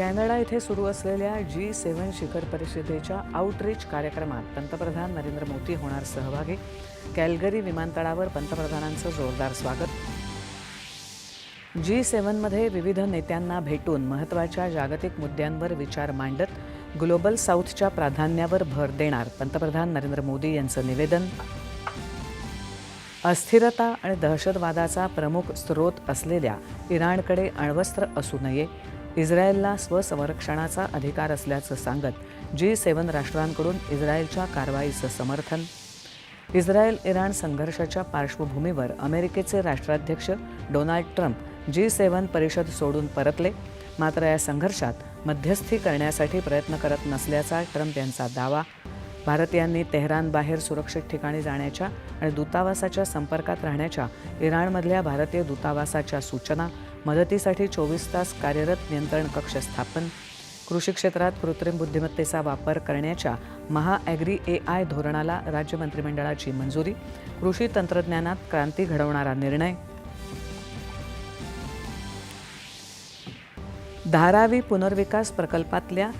Canada इथे सुरू असलेल्या जी सेव्हन शिखर परिषदेच्या आउटरीच कार्यक्रमात पंतप्रधान नरेंद्र मोदी होणार सहभागी. कॅलगरी विमानतळावर पंतप्रधानांचं जोरदार स्वागत. जी सेव्हनमध्ये विविध नेत्यांना भेटून महत्त्वाच्या जागतिक मुद्द्यांवर विचार मांडत ग्लोबल साऊथच्या प्राधान्यावर भर देणार पंतप्रधान नरेंद्र मोदी यांचं निवेदन. अस्थिरता आणि दहशतवादाचा प्रमुख स्रोत असलेल्या इराणकडे अण्वस्त्र असू नये इस्रायलला स्वसंरक्षणाचा अधिकार असल्याचं सांगत जी सेवन राष्ट्रांकडून इस्रायलच्या कारवाईचं समर्थन. इस्रायल इराण संघर्षाच्या पार्श्वभूमीवर अमेरिकेचे राष्ट्राध्यक्ष डोनाल्ड ट्रम्प जी सेवन परिषद सोडून परतले. मात्र या संघर्षात मध्यस्थी करण्यासाठी प्रयत्न करत नसल्याचा ट्रम्प यांचा दावा. भारतीयांनी तेहरानबाहेर सुरक्षित ठिकाणी जाण्याच्या आणि दूतावासाच्या संपर्कात राहण्याच्या इराणमधल्या भारतीय दूतावासाच्या सूचना मदतीसाठी चोवीस तास कार्यरत नियंत्रण कक्ष स्थापन कृषी क्षेत्रात कृत्रिम बुद्धिमत्तेचा वापर करण्याच्या महाॲग्री ए आय धोरणाला राज्य मंत्रिमंडळाची मंजुरी कृषी तंत्रज्ञानात क्रांती घडवणारा निर्णय. धारावी पुनर्विकास प्रकल्पातल्या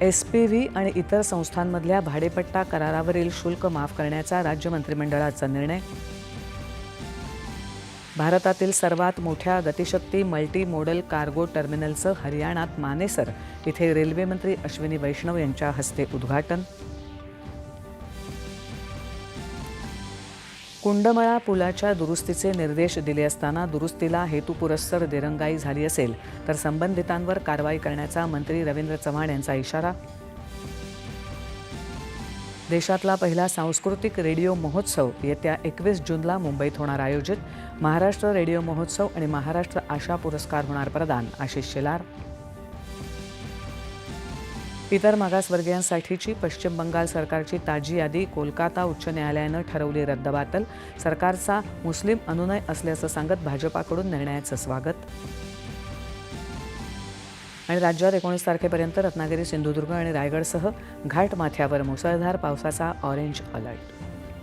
एस पी व्ही आणि इतर संस्थांमधल्या भाडेपट्टा करारावरील शुल्क माफ करण्याचा राज्य मंत्रिमंडळाचा निर्णय. भारतातील सर्वात मोठ्या गतिशक्ती मल्टी मोडल कार्गो टर्मिनलचं हरियाणात मानेसर इथे रेल्वेमंत्री अश्विनी वैष्णव यांच्या हस्ते उद्घाटन. कुंडमळा पुलाच्या दुरुस्तीचे निर्देश दिले असताना दुरुस्तीला हेतुपुरस्सर दिरंगाई झाली असेल तर संबंधितांवर कारवाई करण्याचा मंत्री रवींद्र चव्हाण यांचा इशारा. देशातला पहिला सांस्कृतिक रेडिओ महोत्सव येत्या एकवीस जूनला मुंबईत होणार आयोजित. महाराष्ट्र रेडिओ महोत्सव आणि महाराष्ट्र आशा पुरस्कार होणार प्रदान आशिष शेलार. इतर मागासवर्गीयांसाठीची पश्चिम बंगाल सरकारची ताजी यादी कोलकाता उच्च न्यायालयानं ठरवली रद्दबातल. सरकारचा मुस्लिम अनुनय असल्याचं सांगत भाजपाकडून निर्णयाचं स्वागत. आणि राज्यात एकोणीस तारखेपर्यंत रत्नागिरी सिंधुदुर्ग आणि रायगडसह घाटमाथ्यावर मुसळधार पावसाचा ऑरेंज अलर्ट.